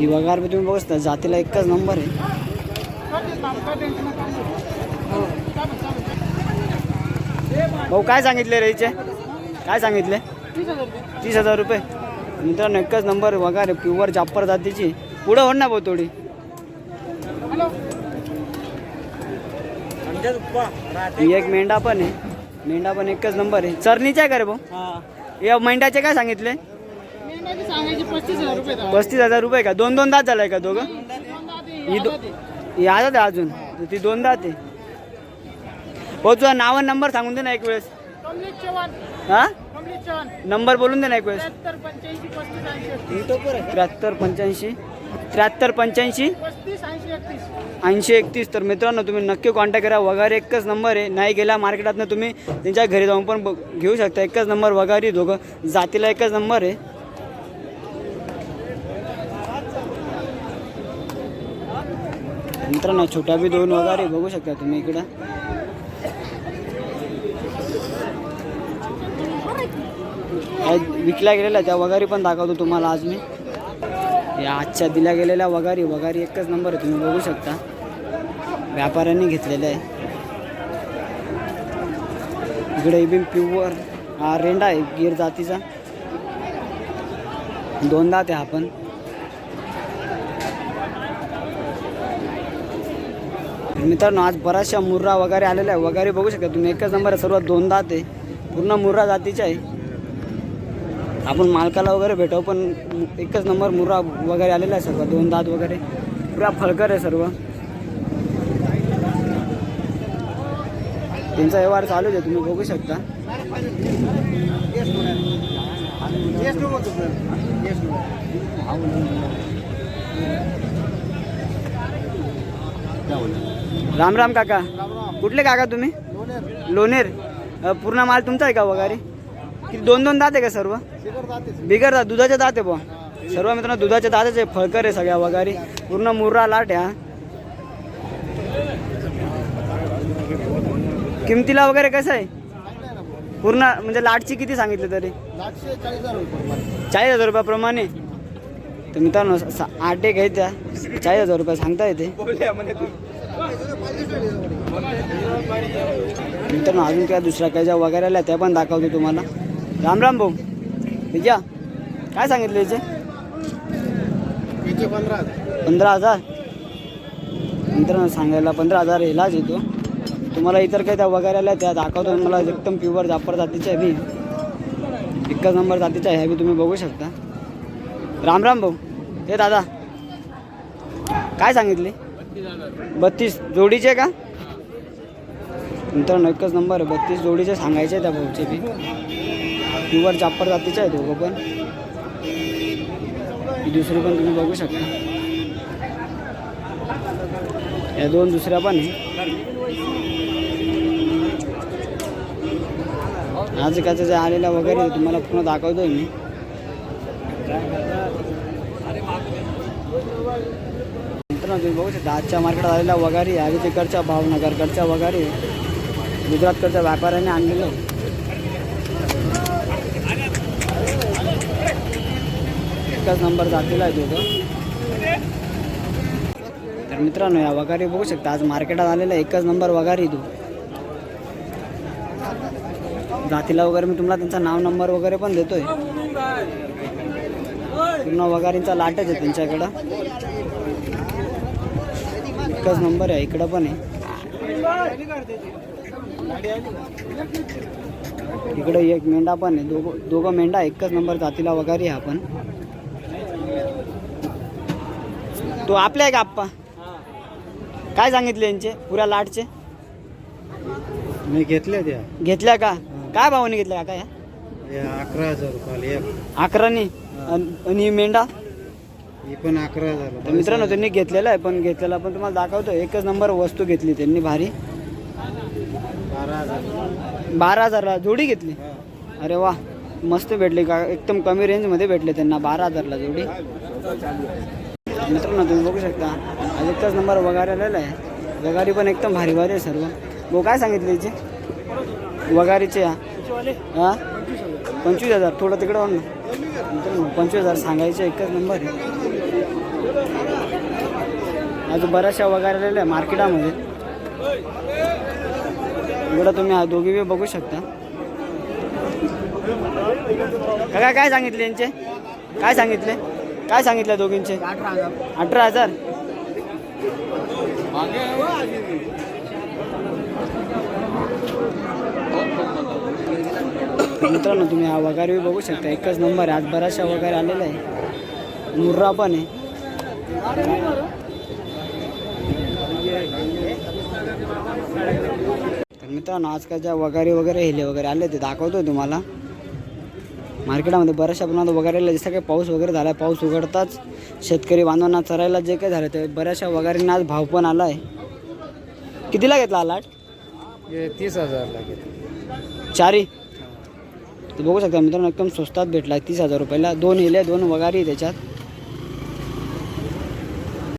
ही वगार तुम्ही बघू शकता जातीला एकच नंबर आहे. भाऊ काय सांगितले रेचे काय सांगितले? तीस हजार रुपये. मित्रांनो एकच नंबर वगार प्युअर जाप्पर जातीची. पुढं होण ना भाऊ थोडी. ही एक मेंढा पण आहे. मेंढा पण एकच नंबर आहे. चरणीचा आहे का रे भाऊ? या मेंढ्याचे काय सांगितले? पस्तीस हजार रुपये का? दोन दोन दात झालाय का दोघं? ही दो आहे अजून. तर ती दोन दात आहे. हो तुझा नाव आणि नंबर सांगून दे ना एक वेळेस. हा? नंबर बोलून दे ना एक वेळेस. त्र्याहत्तर पंच्याऐंशी त्र्याहत्तर पंच्याऐंशी. ऐंशी एकतीस. तर मित्रांनो तुम्ही नक्की कॉन्टॅक्ट करा. वगारी एकच नंबर आहे. नाही गेला मार्केटातनं तुम्ही त्यांच्या घरी जाऊन पण बघ- घेऊ शकता. एकच नंबर वगारी दोघं. जातीला एकच नंबर आहे. मित्रांनो छोट्या बी दोन वगैरे बघू शकता तुम्ही इकडं. काय विकल्या गेलेल्या त्या वगारी पण दाखवतो तुम्हाला आज मी. या आजच्या दिल्या गेलेल्या वगारी वगारी एकच नंबर आहे तुम्ही बघू शकता. व्यापाऱ्यांनी घेतलेलं आहे. इकडे बी प्युअर हा रेंडा आहे गिर जातीचा. दोनदा त्या हा पण. मित्रांनो आज बऱ्याचशा मुर्रा वगैरे आलेल्या आहे वगैरे बघू शकता तुम्ही. एकच नंबर आहे. सर्व दोन दात आहे पूर्ण मुर्रा जातीच्या आहे. आपण मालकाला वगैरे भेटावं पण एकच नंबर मुर्रा वगैरे आलेला आहे सर्व. दोन दात वगैरे. पुरा फळकर आहे सर्व. त्यांचा व्यवहार चालूच आहे तुम्ही बघू शकता. राम राम काका. कुठले काका तुम्ही? लोणेर. पूर्ण माल तुमचा आहे का वगैरे? किती दोन दोन दात आहे का सर्व? बिगर दात दुधाचे दात आहे बुवा. सर्व मित्रांनो दुधाचे दातच आहे फळकर आहे सगळ्या वगैरे. पूर्ण मुर्रा लाट आहे हा. किमतीला वगैरे कसं आहे? पूर्ण म्हणजे लाटची किती सांगितले तरी? चाळीस हजार रुपयाप्रमाणे. तर मित्रांनो सा- आठ एक आहे त्या चाळीस हजार रुपये सांगता येते. मित्रांनो अजून काय दुसऱ्या काय ज्या वगैरे आल्या त्या पण दाखवतो तुम्हाला. राम राम भाऊ. भैया काय सांगितले याचे? पंधरा हजार. मित्रांनो सांगायला पंधरा हजार इलाज येतो. तुम्हाला इतर काही त्या वगैरे आल्या त्या दाखवतो. मला एकदम प्युअर जापर जातीच्या बी एकच नंबर जातीच्या आहे बी तुम्ही बघू शकता. राम राम भाऊ. हे दादा काय सांगितले? बत्तीस जोडीचे का? नंतर एकच नंबर आहे. बत्तीस जोडीचे सांगायचे त्या भाऊचे बी. प्युअर चाप्पर जातीचे आहे दोघं पण. दुसरी पण तुम्ही बघू शकता. या दोन दुसऱ्या पण आहे आज कसं जे आलेला वगैरे तुम्हाला पूर्ण दाखवतोय मी. तुम्ही बघू शकता आजच्या मार्केटात आलेल्या वगारी आहे. तिकडच्या भावनगरकडच्या वगारी गुजरातकडच्या व्यापाऱ्याने आणलेलं एकच नंबर जातीला आहे दोघं तर मित्रांनो या वगारी बघू शकता आज मार्केटात आलेला एकच नंबर वगारी तू. जातीला वगैरे मी तुम्हाला त्यांचा नाव नंबर वगैरे पण देतोय. पूर्ण वगारींचा लाटच आहे त्यांच्याकडं. एकच नंबर आहे इकडं पण आहे. इकडं एक मेंढा पण आहे दोघं दोघं मेंढा एकच नंबर जातीला वगारी आहे आपण. तो आपल्या आहे का आप्पा? काय सांगितले यांचे पुऱ्या लाटचे? मी घेतले त्या. घेतल्या का? काय भावाने घेतल्या का या? हे अकरा हजार रुपयाला एक. अकरानी? अन- आणि ही मेंढा? ही पण अकरा हजार तर मित्रांनो त्यांनी घेतलेला आहे पण घेतलेला पण तुम्हाला दाखवतो एकच नंबर वस्तू घेतली त्यांनी भारी. बारा हजार. बारा हजारला जोडी घेतली? अरे वा मस्त भेटली का? एकदम कमी रेंजमध्ये भेटले त्यांना बारा हजारला जोडी. मित्रांनो तुम्ही बघू शकता आज एकच नंबर वगारी आलेला आहे. वगारी पण एकदम भारी भारी आहे सर्व. भाऊ काय सांगितले याचे? वगारीचे हा हा? पंचवीस हजार. थोडं तिकडं वाढ ना. पंचवीस हजार सांगायचे एकच नंबर. आहे अजून बऱ्याचशा वगैरे आलेल्या आहे मार्केटामध्ये. एवढं तुम्ही दोघी बी बघू शकता. काय काय सांगितले यांचे? काय सांगितले? काय सांगितलं दोघींचे? अठरा हजार. मित्रांनो तुम्ही हा वगैरे बघू शकता. एकच नंबर आहे. आज बऱ्याचशा वगैरे आलेला आहे. मुर्रा पण आहे. तर मित्रांनो आजकाल ज्या वगैरे वगैरे हिले वगैरे आले ते दाखवतो तुम्हाला. मार्केटामध्ये बऱ्याचशा प्रमाणात वगैरे आले जसं काही पाऊस वगैरे झाला पाऊस उघडताच शेतकरी बांधवांना चरायला जे काही झालं ते बऱ्याचशा वगैरेंना आज भाव पण आला आहे कितीला घेतला लाट? हे तीस हजार लागेल चारी. तर बघू शकता मित्रांनो एकदम स्वस्तात भेटला तीस हजार रुपयाला. दोन हेले दोन वगारी आहे त्याच्यात.